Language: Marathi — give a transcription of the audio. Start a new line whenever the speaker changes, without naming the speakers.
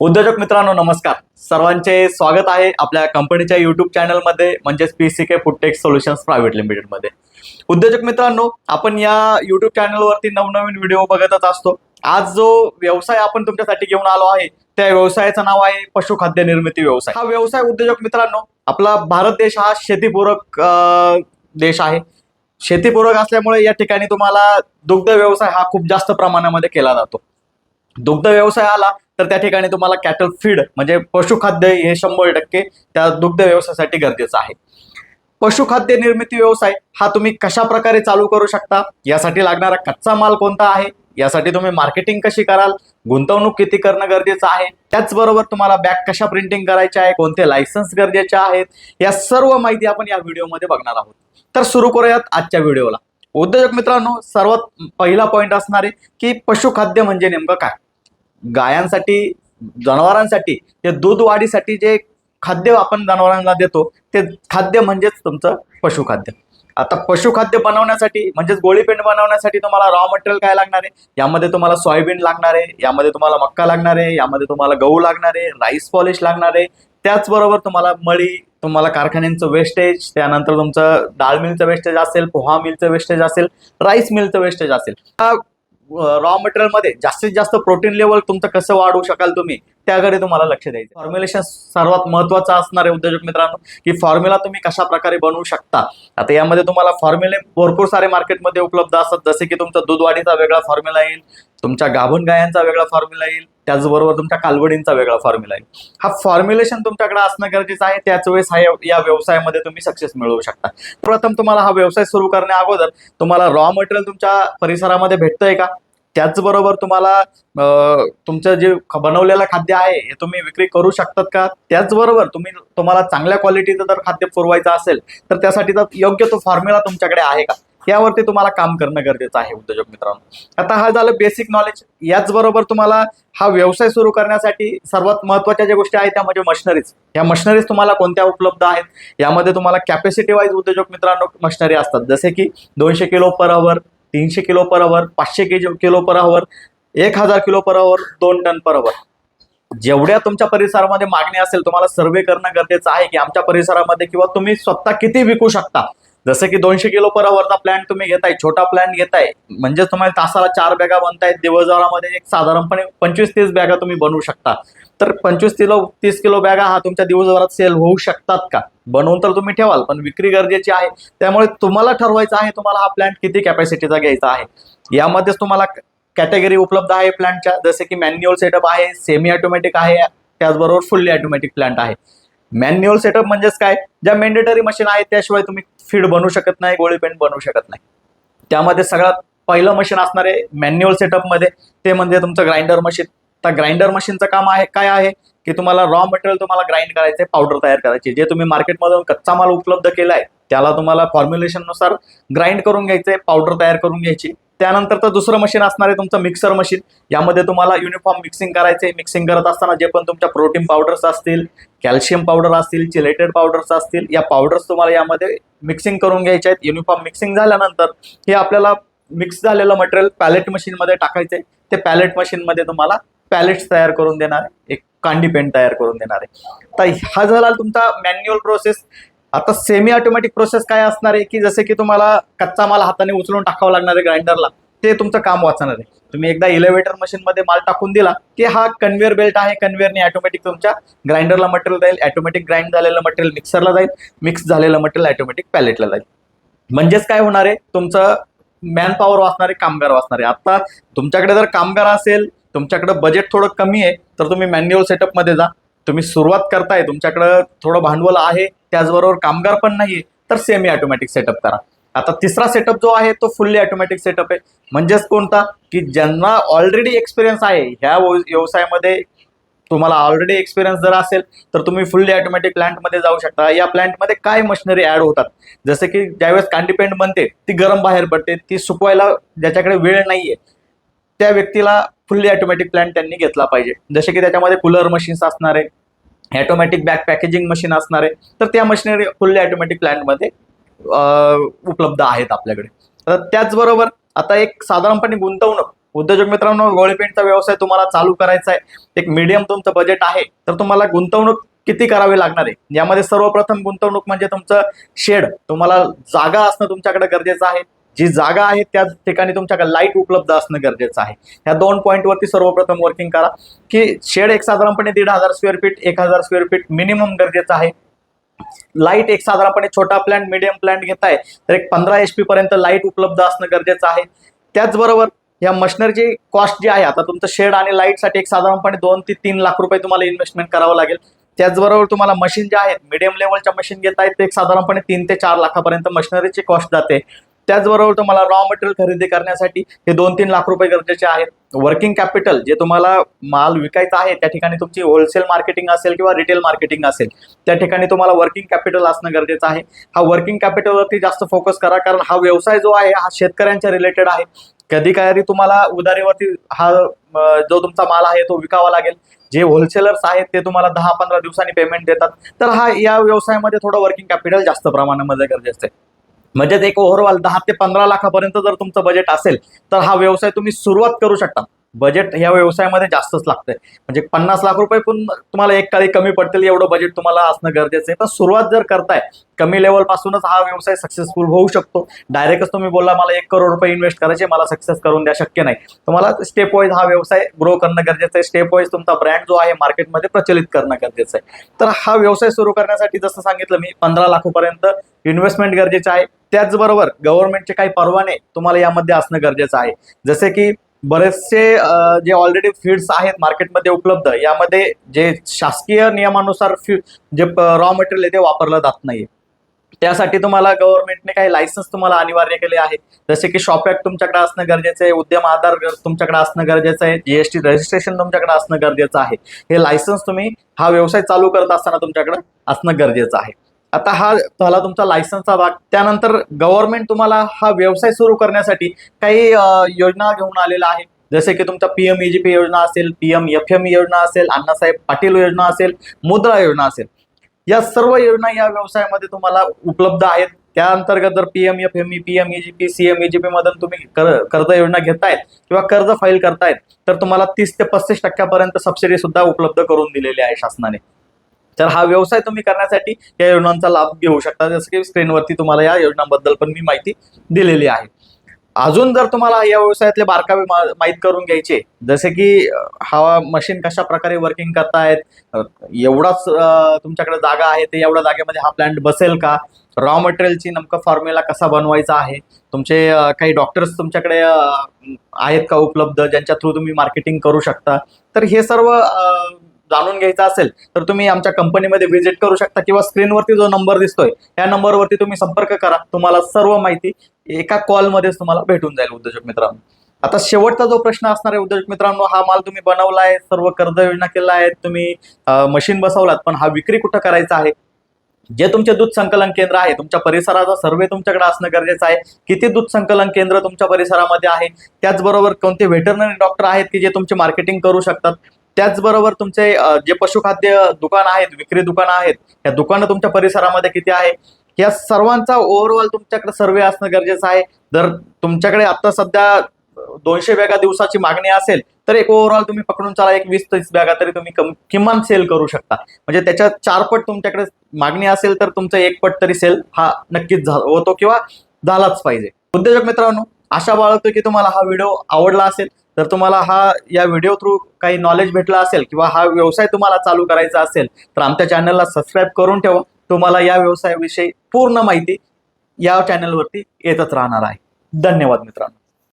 उद्योजक मित्रांनो नमस्कार. सर्वांचे स्वागत आहे आपल्या कंपनीच्या युट्यूब चॅनलमध्ये म्हणजेच P C K foodtech solutions private लिमिटेडमध्ये उद्योजक मित्रांनो आपण या युट्यूब चॅनलवरती नवनवीन व्हिडिओ बघतच असतो. आज जो व्यवसाय आपण तुमच्यासाठी घेऊन आलो आहे त्या व्यवसायाचं नाव आहे पशुखाद्य निर्मिती व्यवसाय. हा व्यवसाय उद्योजक मित्रांनो आपला भारत देश हा शेतीपूरक देश आहे. शेतीपूरक असल्यामुळे या ठिकाणी तुम्हाला दुग्ध व्यवसाय हा खूप जास्त प्रमाणामध्ये केला जातो. दुग्ध व्यवसाय आला तर त्या ठिकाणी तुम्हाला कॅटल फीड म्हणजे पशुखाद्य हे शंभर टक्के त्या दुग्ध व्यवसायासाठी गरजेचं आहे. पशुखाद्य निर्मिती व्यवसाय हा तुम्ही कशा प्रकारे चालू करू शकता? यासाठी लागणारा कच्चा माल कोणता आहे? यासाठी तुम्ही मार्केटिंग कशी कराल? गुंतवणूक किती करणं गरजेचं आहे? त्याचबरोबर तुम्हाला बॅग कशा प्रिंटिंग करायच्या आहे? कोणते लायसन्स गरजेचे आहेत? या सर्व माहिती आपण या व्हिडिओमध्ये बघणार आहोत. तर सुरू करूयात आजच्या व्हिडिओला. उद्योजक मित्रांनो सर्वात पहिला पॉईंट असणार आहे की पशुखाद्य म्हणजे नेमकं काय? गायांसाठी जनावरांसाठी ते दूध वाढीसाठी जे खाद्य आपण जनावरांना देतो ते खाद्य म्हणजेच तुमचं पशुखाद्य. आता पशुखाद्य बनवण्यासाठी म्हणजेच गोळीपेंड बनवण्यासाठी तुम्हाला रॉ मटेरियल काय लागणार आहे? यामध्ये तुम्हाला सोयाबीन लागणार आहे यामध्ये तुम्हाला मक्का लागणार आहे यामध्ये तुम्हाला गहू लागणार आहे राईस पॉलिश लागणार आहे. त्याचबरोबर तुम्हाला मळी तुम्हाला कारखान्यांचं वेस्टेज त्यानंतर तुमचं डाळ मिलचं वेस्टेज असेल पोहा मिलचं वेस्टेज असेल राईस मिलचं वेस्टेज असेल. हा रॉ मटेरियलमध्ये जास्तीत जास्त प्रोटीन लेवल तुमचं कसं वाढवू शकाल तुम्ही? त्याकडे तुम्हाला लक्ष द्यायचं फॉर्म्युलेशन सर्वात महत्वाचं असणार आहे उद्योजक मित्रांनो की फॉर्म्युला तुम्ही कशा प्रकारे बनवू शकता. आता यामध्ये तुम्हाला फॉर्म्युले भरपूर सारे मार्केटमध्ये उपलब्ध असतात. जसे की तुमचा दूधवाढीचा वेगळा फॉर्म्युला येईल तुमच्या गाभण गायांचा वेगळा फॉर्म्युला येईल त्याचबरोबर तुमच्या कालवडींचा वेगळा फॉर्म्युला येईल. हा फॉर्म्युलेशन तुमच्याकडे असणं गरजेचं आहे. त्याच वेळेस हा या- या व्यवसायामध्ये तुम्ही सक्सेस मिळवू शकता. प्रथम तुम्हाला हा व्यवसाय सुरू करण्या अगोदर तुम्हाला रॉ मटेरियल तुमच्या परिसरामध्ये भेटतंय का? त्याचबरोबर तुम्हाला तुमचं जे बनवलेलं खाद्य आहे हे तुम्ही विक्री करू शकतात का? त्याचबरोबर तुम्ही तुम्हाला चांगल्या क्वालिटीचं जर खाद्य पुरवायचं असेल तर त्यासाठीचा योग्य तो फॉर्म्युला तुमच्याकडे आहे का? यावरती तुम्हाला काम करणं गरजेचं आहे उद्योजक मित्रांनो. आता हा झालं बेसिक नॉलेज याचबरोबर तुम्हाला हा व्यवसाय सुरू करण्यासाठी सर्वात महत्त्वाच्या ज्या गोष्टी आहेत त्या म्हणजे मशिनरीज या मशिनरीज तुम्हाला कोणत्या उपलब्ध आहेत? यामध्ये तुम्हाला कॅपॅसिटी वाईज उद्योजक मित्रांनो मशिनरी असतात. जसे की दोनशे किलो पर अवर तीनशे किलो पर आवर पाचशे के किलो पर आवर एक हजार किलो पर आवर दोन टन पर आवर जेवढ्या तुमच्या परिसरामध्ये मागणी असेल तुम्हाला सर्वे करणं गरजेचं आहे की आमच्या परिसरामध्ये किंवा तुम्ही स्वतः किती विकू शकता. जसं की दोनशे किलो पर आवरचा प्लॅन तुम्ही घेताय छोटा प्लॅन घेताय म्हणजे तुम्हाला तासाला चार बॅगा बनतायत दिवसभरामध्ये एक साधारणपणे पंचवीस तीस बॅगा तुम्ही बनवू शकता. तर पंचवीस किलो तीस किलो बॅगा हा तुमच्या दिवसभरात सेल होऊ शकतात का? बनवून तर तुम्ही ठेवाल पण विक्री गरजेची आहे. त्यामुळे तुम्हाला ठरवायचं आहे तुम्हाला हा प्लॅन किती कॅपॅसिटीचा घ्यायचा आहे. यामध्येच तुम्हाला कॅटेगरी उपलब्ध आहे प्लॅनच्या जसे की मॅन्युअल सेटअप आहे सेमी ऑटोमॅटिक आहे त्याचबरोबर फुल्ली ऑटोमॅटिक प्लांट आहे. मॅन्युअल सेटअप म्हणजेच काय? ज्या मेंडेटरी मशीन आहेत त्याशिवाय तुम्ही फीड बनवू शकत नाही गोळी पेंट बनवू शकत नाही. त्यामध्ये सगळ्यात पहिलं मशीन असणारे मॅन्युअल सेटअपमध्ये ते म्हणजे तुमचं ग्राइंडर मशीन तर ग्राइंडर मशीनचं काम आहे काय आहे? की तुम्हाला रॉ मटेरियल तुम्हाला ग्राइंड करायचे पावडर तयार करायचे. जे तुम्ही मार्केटमधून कच्चा माल उपलब्ध केला आहे त्याला तुम्हाला फॉर्म्युलेशननुसार ग्राइंड करून घ्यायचे पावडर तयार करून घ्यायची. त्यानंतर तर दुसरं मशीन असणार आहे तुमचं मिक्सर मशीन यामध्ये तुम्हाला युनिफॉर्म मिक्सिंग करायचे. मिक्सिंग करत असताना जे पण तुमच्या प्रोटीन पावडर्स असतील कॅल्शियम पावडर असतील चिलेटेड पावडर्स असतील या पावडर्स तुम्हाला यामध्ये मिक्सिंग करून घ्यायचे आहेत. युनिफॉर्म मिक्सिंग झाल्यानंतर हे आपल्याला मिक्स झालेलं मटेरियल पॅलेट मशीनमध्ये टाकायचं. आहे ते पॅलेट मशीनमध्ये तुम्हाला पॅलेट्स तयार करून देणार एक कांडी पेंट तयार करून देणार आहे. तर हा झाला तुमचा मॅन्युअल प्रोसेस आता सेमी ऑटोमॅटिक प्रोसेस काय असणार आहे की जसे की तुम्हाला कच्चा माल हाताने उचलून टाकावा लागणार आहे ग्राइंडरला ते तुमचं काम वाचणार आहे. तुम्ही एकदा इलेव्हेटर मशीनमध्ये माल टाकून दिला की हा कन्व्हेअर बेल्ट आहे कन्व्हेअरने ऑटोमॅटिक तुमच्या ग्राइंडरला मटेरियल जाईल ऑटोमॅटिक ग्राइंड झालेलं मटेरियल मिक्सरला जाईल मिक्स झालेलं मटेरियल ऑटोमॅटिक पॅलेटला जाईल. म्हणजेच काय होणार आहे? तुमचं मॅन पॉवर वाचणारे कामगार वाचणारे आता तुमच्याकडे जर कामगार असेल तुमच्याकडं बजेट थोडं कमी आहे तर तुम्ही मॅन्युअल सेटअपमध्ये जा. तुम्ही सुरुवात करताय तुमच्याकडं थोडं भांडवल आहे त्याचबरोबर कामगार पण नाही तर सेमी ऑटोमॅटिक सेटअप करा. आता तिसरा सेटअप जो आहे तो फुल्ली ऑटोमॅटिक सेटअप आहे. म्हणजेच कोणता? की ज्यांना ऑलरेडी एक्सपिरियन्स आहे ह्या व्यव- व्यवसायामध्ये तुम्हाला ऑलरेडी एक्सपिरियन्स जर असेल तर तुम्ही फुल्ली ऑटोमॅटिक प्लांटमध्ये जाऊ शकता. या प्लांटमध्ये काय मशिनरी ॲड होतात? जसे की ज्यावेळेस कांडिपेंड बनते ती गरम बाहेर पडते ती सुकवायला ज्याच्याकडे वेळ नाही आहे त्या व्यक्तीला फुल्ली ऑटोमॅटिक प्लॅन त्यांनी घेतला पाहिजे. जसे की त्याच्यामध्ये कूलर मशीन्स असणार आहे ऑटोमॅटिक बॅक पॅकेजिंग मशीन असणार आहे तर त्या मशिनरी फुल्ली ऑटोमॅटिक प्लॅनमध्ये उपलब्ध आहेत आपल्याकडे. तर त्याचबरोबर आता एक साधारणपणे गुंतवणूक. उद्योजक मित्रांनो गोळीपेंटचा व्यवसाय तुम्हाला चालू करायचा आहे. एक मीडियम तुमचं बजेट आहे तर तुम्हाला गुंतवणूक किती करावी लागणार आहे? यामध्ये सर्वप्रथम गुंतवणूक म्हणजे तुमचं शेड तुम्हाला जागा असणं तुमच्याकडे गरजेचं आहे. जी जागा आहे त्या ठिकाणी तुमच्याकडे लाइट उपलब्ध असणं गरजेचं आहे. ह्या दोन पॉईंटवरती सर्वप्रथम वर्किंग करा की शेड एक साधारणपणे दीड हजार स्क्वेअर फीट एक हजार स्क्वेअर फीट मिनिमम गरजेचं आहे. लाइट एक साधारणपणे छोटा प्लॅन्ट मिडियम प्लॅन्ट घेताय तर एक पंधरा एच पी पर्यंत लाइट उपलब्ध असणं गरजेचं आहे. त्याचबरोबर या मशनरीची कॉस्ट जी आहे आता तुमचं शेड आणि लाईटसाठी एक साधारणपणे दोन ते तीन लाख रुपये तुम्हाला इन्व्हेस्टमेंट करावं लागेल. त्याचबरोबर तुम्हाला मशीन जे आहेत मिडियम लेवलच्या मशीन घेत आहेत ते एक साधारणपणे तीन ते चार लाखापर्यंत मशिनरीची कॉस्ट जाते. त्याचबरोबर तुम्हाला रॉ मटेरियल खरेदी करण्यासाठी हे दोन तीन लाख रुपये गरजेचे आहेत. वर्किंग कॅपिटल जे तुम्हाला माल विकायचा आहे त्या ठिकाणी तुमची होलसेल मार्केटिंग असेल किंवा रिटेल मार्केटिंग असेल त्या ठिकाणी तुम्हाला वर्किंग कॅपिटल असणं गरजेचं आहे. हा वर्किंग कॅपिटलवरती जास्त फोकस करा कारण हा व्यवसाय जो आहे हा शेतकऱ्यांच्या रिलेटेड आहे. कधी काही तुम्हाला उधारीवरती हा जो तुमचा माल आहे तो विकावा लागेल. जे होलसेलर्स आहेत ते तुम्हाला दहा पंधरा दिवसांनी पेमेंट देतात. तर हा या व्यवसायामध्ये थोडं वर्किंग कॅपिटल जास्त प्रमाणामध्ये गरजेचं आहे. म्हणजेच एक ओव्हरऑल दहा ते पंधरा लाखापर्यंत जर तुमचं बजेट असेल तर हा व्यवसाय तुम्ही सुरुवात करू शकता. बजेट ह्या व्यवसायामध्ये जास्तच लागतंय. म्हणजे पन्नास लाख रुपये पण तुम्हाला एक काळी कमी पडतील एवढं बजेट तुम्हाला असणं गरजेचं आहे. पण सुरुवात जर करताय कमी लेवलपासूनच हा व्यवसाय सक्सेसफुल होऊ शकतो. डायरेक्टच तुम्ही बोलला मला एक करोड रुपये इन्व्हेस्ट करायचे मला सक्सेस करून द्या शक्य नाही. तुम्हाला स्टेप वाईज हा व्यवसाय ग्रो करणं गरजेचं आहे. स्टेप वाईज तुमचा ब्रँड जो आहे मार्केटमध्ये प्रचलित करणं गरजेचं आहे. तर हा व्यवसाय सुरू करण्यासाठी जसं सांगितलं मी पंधरा लाखापर्यंत इन्व्हेस्टमेंट गरजेचं आहे. त्याचबरोबर गव्हर्नमेंटचे काही परवाने तुम्हाला यामध्ये असणं गरजेचं आहे. जसे की बरेचसे जे ऑलरेडी फीड्स आहेत मार्केटमध्ये उपलब्ध यामध्ये जे शासकीय नियमानुसार फी जे रॉ मटेरियल आहे ते वापरलं जात नाही त्यासाठी तुम्हाला गव्हर्नमेंटने काही लायसन्स तुम्हाला अनिवार्य केले आहे. जसे की शॉप ॲक्ट तुमच्याकडे असणं गरजेचं आहे उद्यम आधार तुमच्याकडे असणं गरजेचं आहे जीएसटी रजिस्ट्रेशन तुमच्याकडे असणं गरजेचं आहे. हे लायसन्स तुम्ही हा व्यवसाय चालू करत असताना तुमच्याकडे असणं गरजेचं आहे. आता हा झाला तुमचा लायसन्सचा भाग. त्यानंतर गव्हर्नमेंट तुम्हाला हा व्यवसाय सुरू करण्यासाठी काही योजना घेऊन आलेला आहे. जसे की तुमचा पीएम ईजीपी योजना असेल पीएम एफ एम योजना असेल अण्णासाहेब पाटील योजना असेल मुद्रा योजना असेल. या सर्व योजना या व्यवसायामध्ये तुम्हाला उपलब्ध आहेत. त्या अंतर्गत जर PM F M E PM EGP CM EGP मधून तुम्ही कर्ज योजना घेतायत किंवा कर्ज फाईल करतायत तर तुम्हाला तीस ते पस्तीस टक्क्यापर्यंत सबसिडी सुद्धा उपलब्ध करून दिलेली आहे शासनाने. तर हा व्यवसाय तुम्ही करण्यासाठी या योजनांचा लाभ घेऊ शकता. जसं की स्क्रीनवरती तुम्हाला या योजनांबद्दल पण मी माहिती दिलेली आहे. अजून जर तुम्हाला या व्यवसायातले बारकावे माहीत करून घ्यायचे जसे की हा मशीन कशा प्रकारे वर्किंग करतायत एवढाच तुमच्याकडे जागा आहे ते एवढ्या जागेमध्ये हा प्लांट बसेल का? रॉ मटेरियलची नेमकं फॉर्म्युला कसा बनवायचा आहे? तुमचे काही डॉक्टर्स तुमच्याकडे आहेत का उपलब्ध ज्यांच्या थ्रू तुम्ही मार्केटिंग करू शकता? तर हे सर्व जाणून घ्यायचा असेल तर तुम्ही आमच्या कंपनीमध्ये व्हिजिट करू शकता किंवा स्क्रीनवरती जो नंबर दिसतोय त्या नंबरवरती तुम्ही संपर्क करा. तुम्हाला सर्व माहिती एका कॉलमध्येच तुम्हाला भेटून जाईल उद्योजक मित्रांनो. आता शेवटचा जो प्रश्न असणार आहे उद्योजक मित्रांनो हा माल तुम्ही बनवला आहे सर्व कर्ज योजना केला आहे तुम्ही मशीन बसवलात पण हा विक्री कुठं करायचा आहे? जे तुमचे दूध संकलन केंद्र आहे तुमच्या परिसराचा सर्वे तुमच्याकडे असणं गरजेचं आहे. किती दूध संकलन केंद्र तुमच्या परिसरामध्ये आहे? त्याचबरोबर कोणते व्हेटरनरी डॉक्टर आहेत की जे तुमचे मार्केटिंग करू शकतात? त्याचबरोबर तुमचे जे पशुखाद्य दुकान आहेत विक्री दुकानं आहेत या दुकानं तुमच्या परिसरामध्ये किती आहे? या सर्वांचा ओव्हरऑल तुमच्याकडे सर्वे असणं गरजेचं आहे. जर तुमच्याकडे आता सध्या दोनशे बॅगा दिवसाची मागणी असेल तर एक ओव्हरऑल तुम्ही पकडून चला एक वीस तीस बॅगा तरी तुम्ही किमान सेल करू शकता. म्हणजे त्याच्या चार पट तुमच्याकडे मागणी असेल तर तुमचा एक पट तरी सेल हा नक्कीच होतो किंवा झालाच पाहिजे. उद्योजक मित्रांनो आशा बाळगतो की तुम्हाला हा व्हिडिओ आवडला असेल. तर तुम्हाला हा या व्हिडिओ थ्रू काही नॉलेज भेटला असेल किंवा हा व्यवसाय तुम्हाला चालू करायचा असेल तर आमच्या चॅनलला सबस्क्राईब करून ठेवा. तुम्हाला या व्यवसायाविषयी पूर्ण माहिती या चॅनलवरती येतच राहणार आहे. धन्यवाद मित्रांनो.